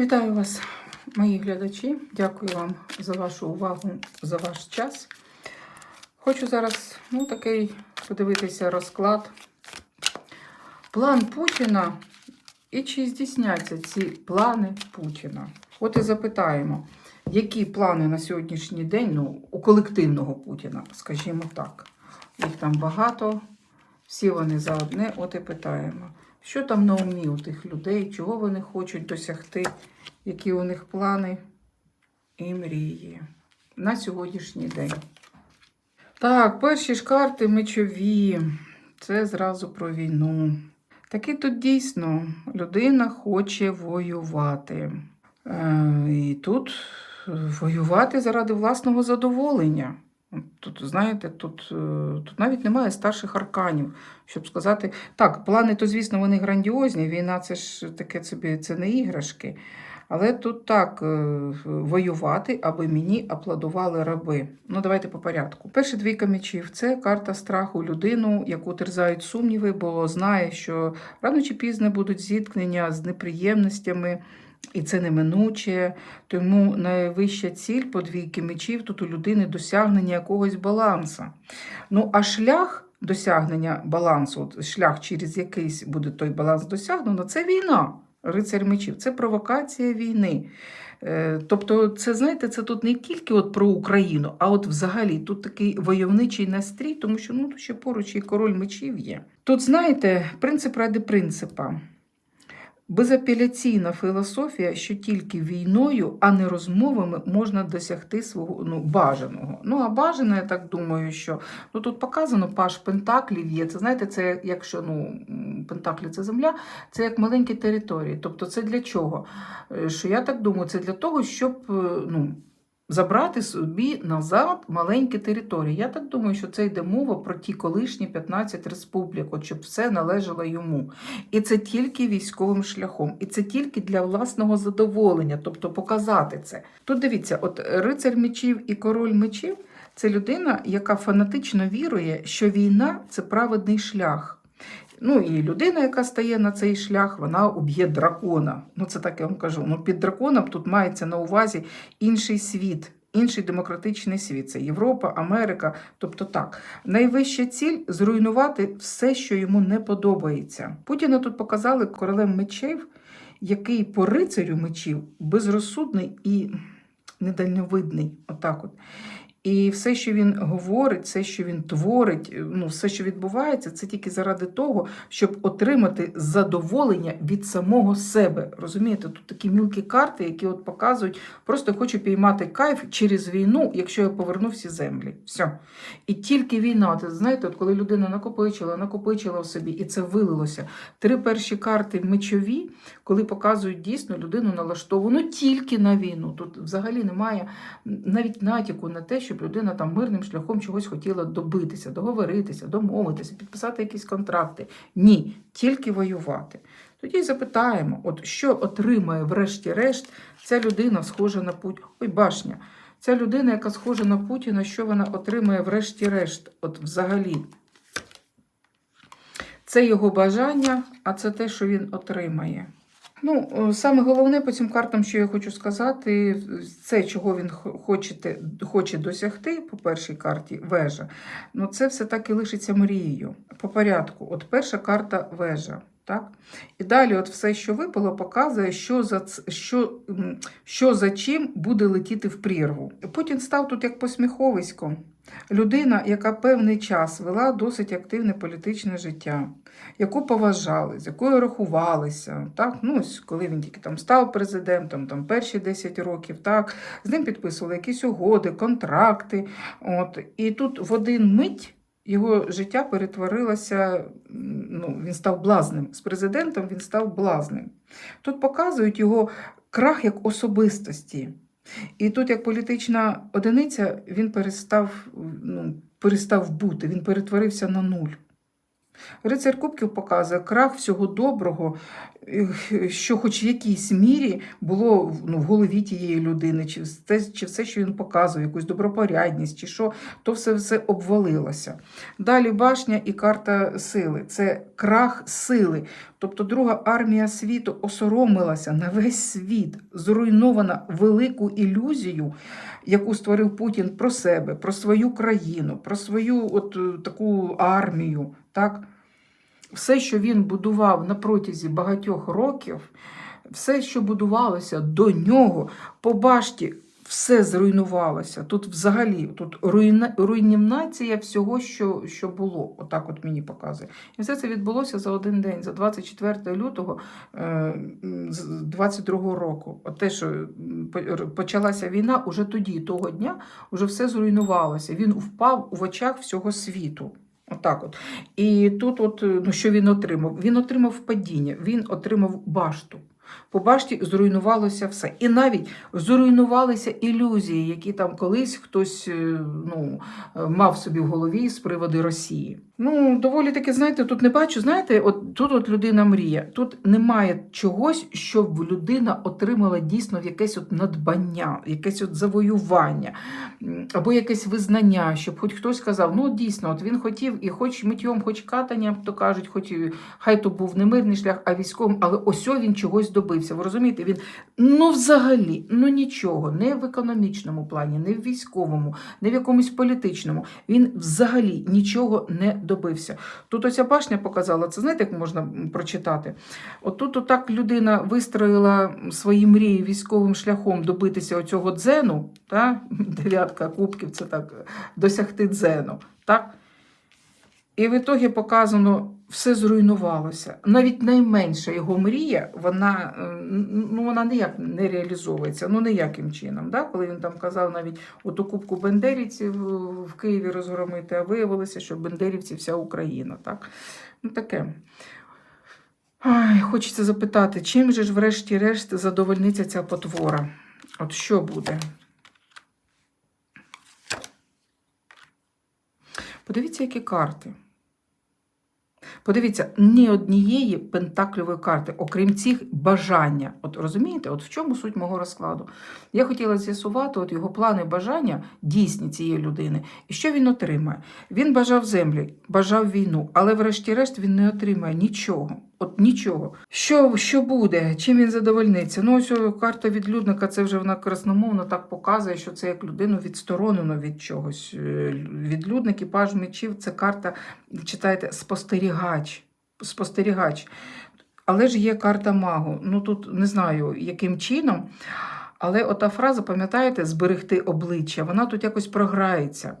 Вітаю вас, мої глядачі. Дякую вам за вашу увагу, за ваш час. Хочу зараз ну, такий подивитися розклад. План Путіна і чи здійсняться ці плани Путіна. От і запитаємо, які плани на сьогоднішній день ну, у колективного Путіна, скажімо так. Їх там багато, всі вони за одне, от і питаємо. Що там на умі у тих людей, чого вони хочуть досягти, які у них плани і мрії на сьогоднішній день. Так, перші ж карти мечові. Це зразу про війну. Таки тут дійсно людина хоче воювати. Е, і тут воювати заради власного задоволення. Тут, знаєте, тут, е, тут навіть немає старших арканів, щоб сказати, так, плани, то, звісно, вони грандіозні. Війна це ж таке собі, це не іграшки. Але тут так, е, воювати, аби мені аплодували раби. Ну, давайте по порядку. Перша двійка мечів це карта страху людину, яку терзають сумніви, бо знає, що рано чи пізно будуть зіткнення з неприємностями. І це неминуче, тому найвища ціль по двійки мечів тут у людини досягнення якогось балансу. Ну, а шлях досягнення балансу, от шлях, через якийсь буде той баланс досягнено, це війна. Рицарь мечів, це провокація війни. Е, Тобто, це знаєте, це тут не тільки от про Україну, а от взагалі тут такий войовничий настрій, тому що ну, тут ще поруч і король мечів є. Тут, знаєте, принцип ради принципа. Безапеляційна філософія, що тільки війною, а не розмовами можна досягти свого ну, бажаного. Ну, а бажане, я так думаю, що ну, тут показано паш Пентаклів є. Це знаєте, це якщо ну, Пентаклі це земля, це як маленькі території. Тобто, це для чого? Е, Що я так думаю, це для того, щоб е, ну, забрати собі назад маленькі території. Я так думаю, що це йде мова про ті колишні 15 республік, от щоб все належало йому. І це тільки військовим шляхом, і це тільки для власного задоволення, тобто показати це. Тут дивіться, от рицар мечів і король мечів це людина, яка фанатично вірує, що війна це праведний шлях. Ну і людина, яка стає на цей шлях, вона уб'є дракона. Ну це так я вам кажу. Ну під драконом тут мається на увазі інший світ. Інший демократичний світ це Європа, Америка. Тобто так, найвища ціль зруйнувати все, що йому не подобається. Путіна тут показали королем мечів, який по рицарю мечів безрозсудний і недальновидний. Отак от. І все, що він говорить, все, що він творить, ну все, що відбувається, це тільки заради того, щоб отримати задоволення від самого себе. Розумієте, тут такі мілкі карти, які от показують, просто хочу піймати кайф через війну, якщо я поверну всі землі. Все. І тільки війна. Ти знаєте, от коли людина накопичила, накопичила в собі, і це вилилося. Три перші карти мечові, коли показують дійсно людину налаштовану тільки на війну. Тут взагалі немає навіть натяку на те, щоб людина там мирним шляхом чогось хотіла добитися, договоритися, домовитися, підписати якісь контракти. Ні, тільки воювати. Тоді й запитаємо, от що отримає, врешті-решт, ця людина схожа на Путіна. Ой, башня. Ця людина, яка схожа на Путіна, що вона отримає врешті-решт, от взагалі. Це його бажання, а це те, що він отримає. Ну, е, саме головне по цим картам, що я хочу сказати, це чого він хочете, хоче досягти по першій карті вежа. Ну, це все так і лишиться мрією. По порядку. От перша карта вежа. Так? І далі, от все, що випало, показує, що за, що, що за чим буде летіти в прірву. Путін став тут як посміховисько. Людина, яка певний час вела досить активне політичне життя, яку поважали, з якою рахувалися. Так? Ну, коли він тільки там став президентом, там перші 10 років, так? з ним підписували якісь угоди, контракти. От. І тут в один мить його життя перетворилося, ну, він став блазним. З президентом він став блазним. Тут показують його крах як особистості. І тут, як політична одиниця, він перестав, ну, перестав бути, він перетворився на нуль. Рицар Кубків показує крах всього доброго, що хоч в якійсь мірі було ну, в голові тієї людини, чи все, чи все, що він показує, якусь добропорядність, чи що, то все, все обвалилося. Далі башня і карта сили. Це крах сили. Тобто Друга армія світу осоромилася на весь світ, зруйнована велику ілюзію, яку створив Путін про себе, про свою країну, про свою от таку армію. Так? Все, що він будував на протязі багатьох років, все, що будувалося до нього, по башті, все зруйнувалося. Тут взагалі тут руйна, руйнівнація всього, що, що було. Отак от мені показує. І все це відбулося за один день, за 24 лютого е, м, 22 року. От те, що почалася війна, уже тоді, того дня, вже все зруйнувалося. Він впав в очах всього світу. Отак от. І тут, от, е, ну, що він отримав? Він отримав падіння, він отримав башту. По башті зруйнувалося все. І навіть зруйнувалися ілюзії, які там колись хтось е, ну, е, мав собі в голові з приводу Росії. Ну, доволі таки, знаєте, тут не бачу, знаєте, от тут от людина мріє. Тут немає чогось, щоб людина отримала дійсно якесь от надбання, якесь от завоювання, або якесь визнання, щоб хоч хтось сказав, ну дійсно, от він хотів і хоч миттєм, хоч катанням, то кажуть, хоч хай то був не мирний шлях, а військовим, але ось він чогось добився. Ви розумієте, він ну взагалі ну нічого, не в економічному плані, не в військовому, не в якомусь політичному. Він взагалі нічого не добився. Тут оця башня показала, це знаєте, як можна прочитати? От тут отак людина вистроїла свої мрії військовим шляхом добитися оцього дзену, та? дев'ятка кубків, це так, досягти дзену. Так? І в ітогі показано, все зруйнувалося. Навіть найменша його мрія, вона, е, ну, вона ніяк не реалізовується, ну ніяким чином. Да? Коли він там казав навіть оту кубку бендерівців в Києві розгромити, а виявилося, що бендерівці вся Україна. Так? Ну, таке. Ай, хочеться запитати, чим же ж врешті-решт задовольниться ця потвора? От що буде? Подивіться, які карти. Подивіться, ні однієї пентакльової карти, окрім цих бажання. От розумієте, от в чому суть мого розкладу? Я хотіла з'ясувати от його плани бажання дійсні цієї людини. І що він отримає? Він бажав землі, бажав війну, але врешті-решт він не отримає нічого. От нічого. Що, що буде? Чим він задовольниться? Ну, ось карта відлюдника, це вже вона красномовно так показує, що це як людину відсторонено від чогось. Е, Відлюдник і паж мечів це карта, читайте, спостерігач. Спостерігач. Але ж є карта магу. Ну тут не знаю, яким чином. Але ота фраза, пам'ятаєте, зберегти обличчя, вона тут якось програється.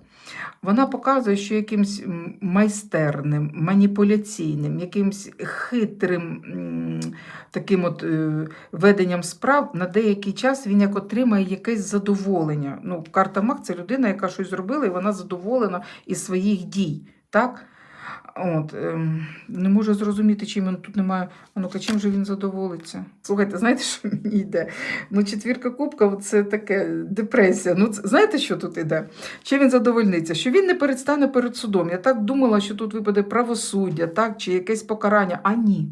Вона показує, що якимсь майстерним, маніпуляційним, якимсь хитрим таким от е, веденням справ на деякий час він як отримає якесь задоволення. Ну, карта Маг це людина, яка щось зробила, і вона задоволена із своїх дій. Так? От, ем, не можу зрозуміти, чим він тут немає. А ну-ка, чим же він задоволиться? Слухайте, знаєте, що мені йде? Ну, четвірка кубка це таке депресія. Ну, це, знаєте, що тут іде? Чи він задовольниться? Що він не перестане перед судом. Я так думала, що тут випаде правосуддя, так, чи якесь покарання. А ні.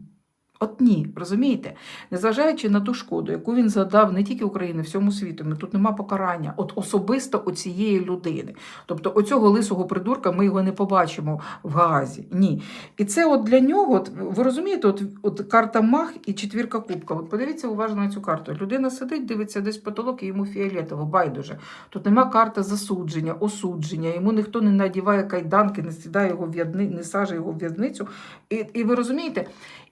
От ні, розумієте? Незважаючи на ту шкоду, яку він задав не тільки Україні, всьому світу, тут нема покарання. От особисто у цієї людини. Тобто оцього лисого придурка ми його не побачимо в Гаазі. Ні. І це от для нього, от, ви розумієте, от, от карта Мах і четвірка кубка. От подивіться уважно на цю карту. Людина сидить, дивиться десь потолок, і йому фіолетово, байдуже. Тут нема карти засудження, осудження, йому ніхто не надіває кайданки, не сідає його в не сажає його в в'язницю. І, і ви розумієте?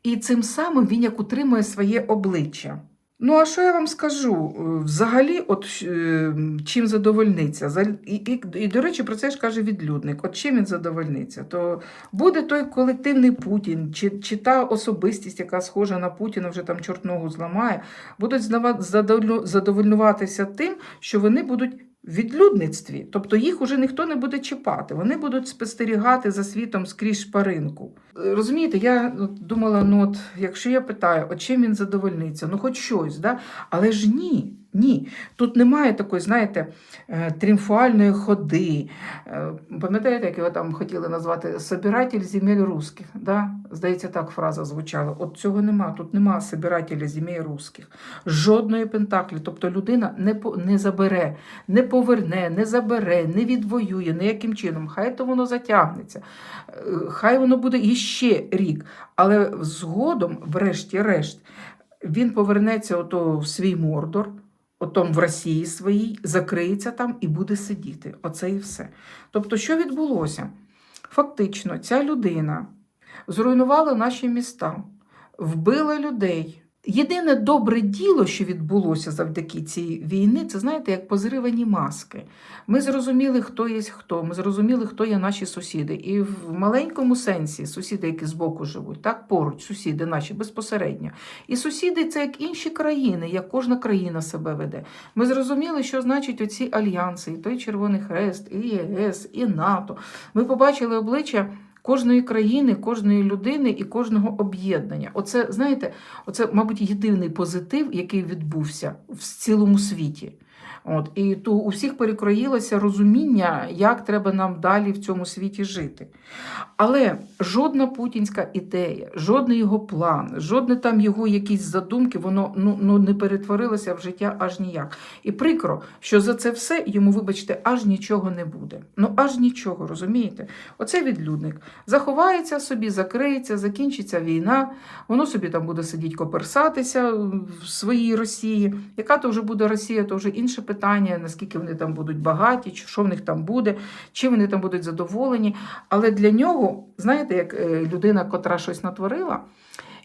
І цим самим він як утримує своє обличчя. Ну, а що я вам скажу? Е, Взагалі, от е, чим задовольниться? За- І, і, і, до речі, про це ж каже відлюдник. От чим він задовольниться? То буде той колективний Путін, чи, чи та особистість, яка схожа на Путіна, вже там чорт ногу зламає, будуть задовольнуватися тим, що вони будуть відлюдництві. Тобто їх уже ніхто не буде чіпати. Вони будуть спостерігати за світом скрізь шпаринку. Розумієте, я думала, ну от якщо я питаю, от чим він задовольниться, ну хоч щось, да? але ж ні. Ні, тут немає такої, знаєте, е, тріумфальної ходи. Е, Пам'ятаєте, як його там хотіли назвати Собиратель земель русських? Да? Здається, так фраза звучала. От цього нема. Тут нема собирателя земель русських. Жодної пентаклі. Тобто людина не, по- не забере, не поверне, не забере, не відвоює ніяким чином. Хай то воно затягнеться, е, хай воно буде іще рік. Але згодом, врешті-решт, він повернеться ото в свій мордор, отом в Росії своїй, закриється там і буде сидіти. Оце і все. Тобто, що відбулося? Фактично, ця людина зруйнувала наші міста, вбила людей. Єдине добре діло, що відбулося завдяки цій війні, це знаєте, як позривані маски. Ми зрозуміли, хто є хто. Ми зрозуміли, хто є наші сусіди. І в маленькому сенсі сусіди, які збоку живуть, так поруч, сусіди наші безпосередньо. І сусіди це як інші країни, як кожна країна себе веде. Ми зрозуміли, що значить оці альянси, і той Червоний Хрест, і ЄС, і НАТО. Ми побачили обличчя. Кожної країни, кожної людини і кожного об'єднання. Оце, знаєте, оце, мабуть, єдиний позитив, який відбувся в цілому світі. От, і то у всіх перекроїлося розуміння, як треба нам далі в цьому світі жити. Але жодна путінська ідея, жодний його план, жодне там його якісь задумки, воно ну, ну, не перетворилося в життя аж ніяк. І прикро, що за це все йому, вибачте, аж нічого не буде. Ну аж нічого, розумієте? Оце відлюдник. Заховається собі, закриється, закінчиться війна, воно собі там буде сидіти коперсатися в своїй Росії. Яка то вже буде Росія, то вже інше питання, наскільки вони там будуть багаті, що в них там буде, чи вони там будуть задоволені. Але для нього, знаєте, як е, людина, котра щось натворила,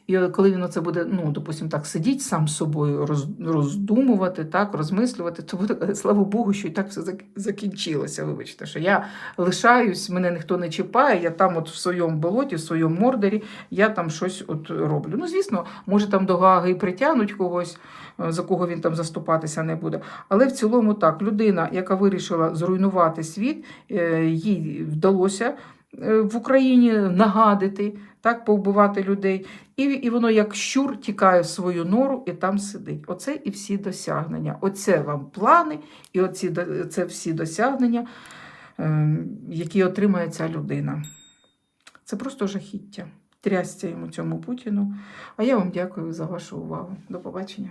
і коли він оце буде, ну, допустим, так сидіть сам з собою, роз, роздумувати, так, розмислювати, то буде слава Богу, що і так все зак- закінчилося. Вибачте, що я лишаюсь, мене ніхто не чіпає, я там от в своєму болоті, в своєму мордорі, я там щось от роблю. Ну, звісно, може там до Гаги і притягнуть когось, е, за кого він там заступатися не буде. Але в цілому так, людина, яка вирішила зруйнувати світ, е, їй вдалося в Україні нагадити, так, повбивати людей. І, і воно як щур тікає в свою нору і там сидить. Оце і всі досягнення. Оце вам плани, і оці, це всі досягнення, е, які отримає ця людина. Це просто жахіття. Трясця йому цьому Путіну. А я вам дякую за вашу увагу. До побачення.